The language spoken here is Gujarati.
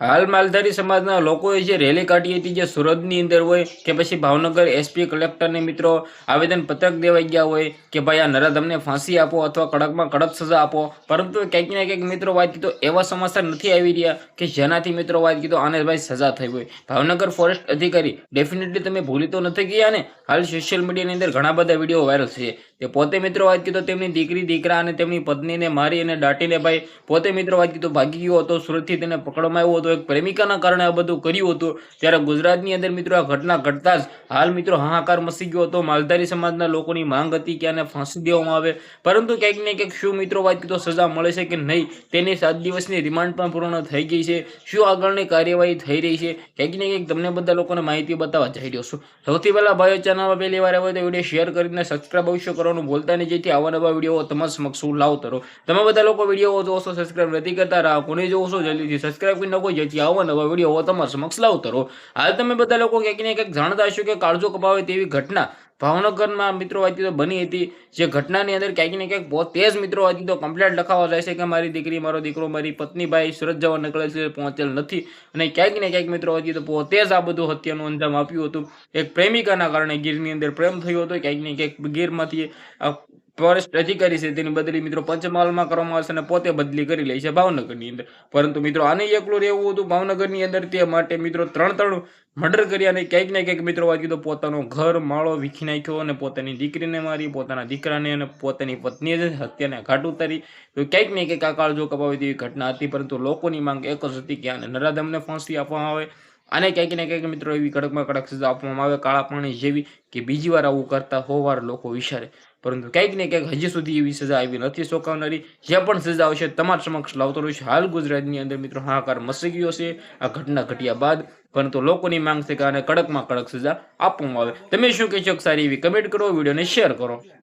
હાલ માલધારી સમાજના લોકોએ જે રેલી કાઢી હતી જે સુરતની અંદર હોય કે પછી ભાવનગર એસપી કલેક્ટરને મિત્રો આવેદન પત્રક દેવાઈ ગયા હોય કે ભાઈ આ નરાધમને ફાંસી આપો અથવા કડકમાં કડક સજા આપો, પરંતુ ક્યાંક ને ક્યાંક મિત્રો વાત કીધો એવા સમાચાર નથી આવી રહ્યા કે જેનાથી મિત્રો વાત કીધો આને ભાઈ સજા થઈ હોય. ભાવનગર ફોરેસ્ટ અધિકારી ડેફિનેટલી તમે ભૂલી તો નથી ગયા ને? હાલ સોશિયલ મીડિયાની અંદર ઘણા બધા વીડિયો વાયરલ છે. તે પોતે મિત્રો વાત કીધો તેમની દીકરી, દીકરા અને તેમની પત્નીને મારી અને દાટીને ભાઈ પોતે મિત્રો વાત કીધું ભાગી ગયો હતો, સુરતથી તેને પકડવામાં આવ્યો હતો, એક પ્રેમિકાના કારણે આ બધું કર્યું હતું. ત્યારે ગુજરાતની અંદર મિત્રો આ ઘટના ઘટતા જ હાલ મિત્રો હાહાકાર મસી ગયો હતો. માલધારી સમાજના લોકોની માંગ હતી કે આને ફાંસી દેવામાં આવે. પરંતુ ક્યાંક ને ક્યાંક શું મિત્રો વાત કીધું સજા મળે છે કે નહીં તેની સાત દિવસની રિમાન્ડ પણ પૂર્ણ થઈ ગઈ છે. શું આગળની કાર્યવાહી થઈ રહી છે? ક્યાંક ને ક્યાંક તમને બધા લોકોને માહિતી બતાવવા જઈ રહ્યો છું. સૌથી પહેલા ભાઈઓ ચેનલમાં પહેલી વાર આવે તો વીડિયો શેર કરીને સબસ્ક્રાઈબ અવશ્ય કરવાનું ભૂલતા નહીં. જેથી આવા નવા વીડિયો તમારા સમક્ષ હું લાવતો રહો તમે બધા લોકો વીડિયો જોશો સબસ્ક્રાઈબ નથી કરતા, રહો કોને જોશો જલ્દીથી સબસ્ક્રાઈબ કરી નાખો, જેથી આવા નવા વીડિયો તમારા સમક્ષ લાવતો રહો હાલ તમે બધા લોકો ક્યાંક ને ક્યાંક જાણતા હશો કે કાળજો કપાવે તેવી ઘટના ભાવનગરમાં મિત્રો વાંચી તો બની હતી. જે ઘટનાની અંદર ક્યાંક ને ક્યાંક બહુ જ મિત્રો વાંચી તો કમ્પ્લેટ લખાવા જાય છે કે મારી દીકરી, મારો દીકરો, મારી પત્ની ભાઈ સુરત જવા નીકળે છે, પહોંચેલ નથી. અને ક્યાંક ને ક્યાંક મિત્રો વાંચી તો બહુ તેજ આ બધું હત્યાનું અંજામ આપ્યું હતું. એક પ્રેમિકાના કારણે ગીરની અંદર પ્રેમ થયો હતો. ક્યાંક ને ક્યાંક ગીરમાંથી ફોરેસ્ટ અધિકારી છે, તેની બદલી મિત્રો પંચમહાલમાં કરવામાં આવશે અને પોતે બદલી કરી લે છે ભાવનગરની અંદર. પરંતુ મિત્રો આને એકલું રહેવું હતું ભાવનગરની અંદર, તે માટે મિત્રો ત્રણ ત્રણ મર્ડર કર્યા અને ક્યાંક ને ક્યાંક મિત્રો વાત કીધું પોતાનો ઘર, માળો વીખી નાખ્યો અને પોતાની દીકરીને મારી, પોતાના દીકરાને અને પોતાની પત્નીએ હત્યાને ઘાટ ઉતારી. તો ક્યાંક ને ક્યાંક આ કાળજો કપાવી તેવી ઘટના હતી, પરંતુ લોકોની માંગ એક જ હતી કે આને નરાધમને ફાંસી આપવામાં આવે. અને ક્યાંક ને ક્યાંક મિત્રો એવી કડકમાં કડક સજા આપવામાં આવે, કાળા પાણી જેવી કે બીજી વાર આવું કરતા હોવાર લોકો વિચારે. પરંતુ ક્યાંક ને ક્યાંક હજી સુધી એવી સજા આવી નથી સોકાવનારી જે પણ સજા આવશે, તમારા સમક્ષ લાવતો રહીશ. હાલ ગુજરાતની અંદર મિત્રો હાહાકાર મસી ગયો છે. આ ઘટના ઘટ્યા બાદ પરંતુ લોકોની માંગ છે કે આને કડકમાં કડક સજા આપવામાં આવે. તમે શું કહેશો? કે સારી એવી કમેન્ટ કરો, વિડીયોને શેર કરો.